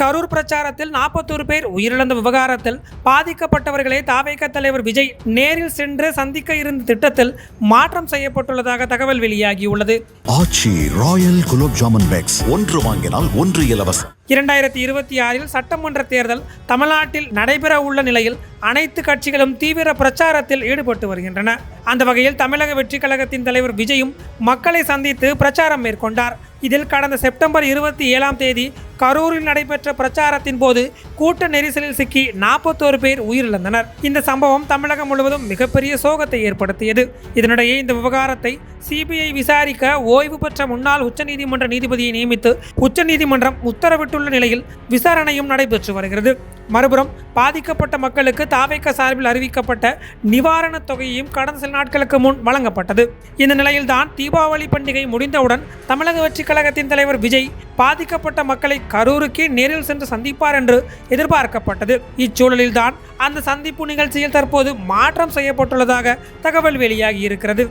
கரூர் பிரச்சாரத்தில் நாற்பத்தோரு பேர் உயிரிழந்த விவகாரத்தில் பாதிக்கப்பட்டவர்களை தாவேக தலைவர் விஜய் நேரில் சென்று சந்திக்க இருந்த திட்டத்தில் மாற்றம் செய்யப்பட்டுள்ளதாக தகவல் வெளியாகியுள்ளது. Aachi royal gulab jamun packs. ஒன்று வாங்கினால் ஒன்று இலவசம். இரண்டாயிரத்தி இருபத்தி ஆறில் சட்டமன்ற தேர்தல் தமிழ்நாட்டில் நடைபெற உள்ள நிலையில் அனைத்து கட்சிகளும் தீவிர பிரச்சாரத்தில் ஈடுபட்டு வருகின்றன. அந்த வகையில் தமிழக வெற்றி கழகத்தின் தலைவர் விஜயும் மக்களை சந்தித்து பிரச்சாரம் மேற்கொண்டார். இதில் கடந்த செப்டம்பர் இருபத்தி ஏழாம் தேதி கரூரில் நடைபெற்ற பிரச்சாரத்தின் போது கூட்ட நெரிசலில் சிக்கி நாற்பத்தோரு பேர் உயிரிழந்தனர். இந்த சம்பவம் தமிழகம் முழுவதும் மிகப்பெரிய சோகத்தை ஏற்படுத்தியது. இதனிடையே இந்த விவகாரத்தை சிபிஐ விசாரிக்க ஓய்வு பெற்ற முன்னாள் உச்சநீதிமன்ற நீதிபதியை நியமித்து உச்சநீதிமன்றம் உத்தரவிட்டுள்ள நிலையில் விசாரணையும் நடைபெற்று வருகிறது. மறுபுறம் பாதிக்கப்பட்ட மக்களுக்கு தாவேக்க சார்பில் அறிவிக்கப்பட்ட நிவாரணத் தொகையையும் கடந்த சில நாட்களுக்கு முன் வழங்கப்பட்டது. இந்த நிலையில்தான் தீபாவளி பண்டிகை முடிந்தவுடன் தமிழக வெற்றிக் கழகத்தின் தலைவர் விஜய் பாதிக்கப்பட்ட மக்களை கரூருக்கே நேரில் சென்று சந்திப்பார் என்று எதிர்பார்க்கப்பட்டது. இச்சூழலில்தான் அந்த சந்திப்பு நிகழ்ச்சியில் தற்போது மாற்றம் செய்யப்பட்டுள்ளதாக தகவல் வெளியாகி இருக்கிறது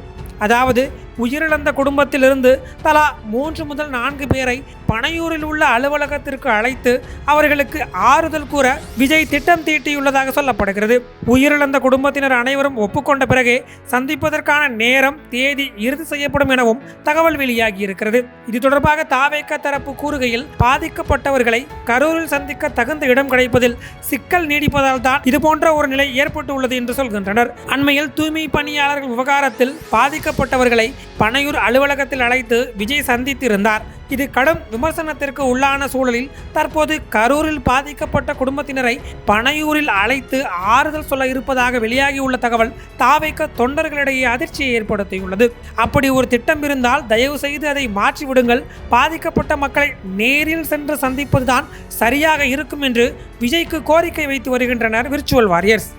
அதாவது உயிரிழந்த குடும்பத்திலிருந்து தலா மூன்று முதல் நான்கு பேரை பனையூரில் உள்ள அலுவலகத்திற்கு அழைத்து அவர்களுக்கு ஆறுதல் கூற விஜய் திட்டம் தீட்டியுள்ளதாக சொல்லப்படுகிறது. உயிரிழந்த குடும்பத்தினர் அனைவரும் ஒப்புக்கொண்ட பிறகே சந்திப்பதற்கான நேரம் தேதி இறுதி செய்யப்படும் எனவும் தகவல் வெளியாகி இருக்கிறது. இது தொடர்பாக தாவேக்க தரப்பு கூறுகையில் பாதிக்கப்பட்டவர்களை கரூரில் சந்திக்க தகுந்த இடம் கிடைப்பதில் சிக்கல் நீடிப்பதால் தான் இதுபோன்ற ஒரு நிலை ஏற்பட்டு உள்ளது என்று சொல்கின்றனர். அண்மையில் தூய்மை பணியாளர்கள் விவகாரத்தில் பாதிக்கப்பட்டவர்களை பனையூர் அலுவலகத்தில் அழைத்து விஜய் சந்தித்திருந்தார். இது கடும் விமர்சனத்திற்கு உள்ளான சூழலில் தற்போது கரூரில் பாதிக்கப்பட்ட குடும்பத்தினரை பனையூரில் அழைத்து ஆறுதல் சொல்ல இருப்பதாக வெளியாகியுள்ள தகவல் தாவைக்க தொண்டர்களிடையே அதிர்ச்சியை ஏற்படுத்தியுள்ளது. அப்படி ஒரு திட்டம் இருந்தால் தயவு செய்து அதை மாற்றிவிடுங்கள். பாதிக்கப்பட்ட மக்களை நேரில் சென்று சந்திப்பதுதான் சரியாக இருக்கும் என்று விஜய்க்கு கோரிக்கை வைத்து வருகின்றனர் virtual warriors.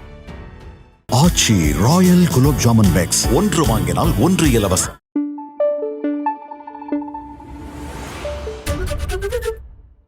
Aachi royal gulab jamun packs ஒன்று வாங்கினால் ஒன்று இலவசம். Thank you.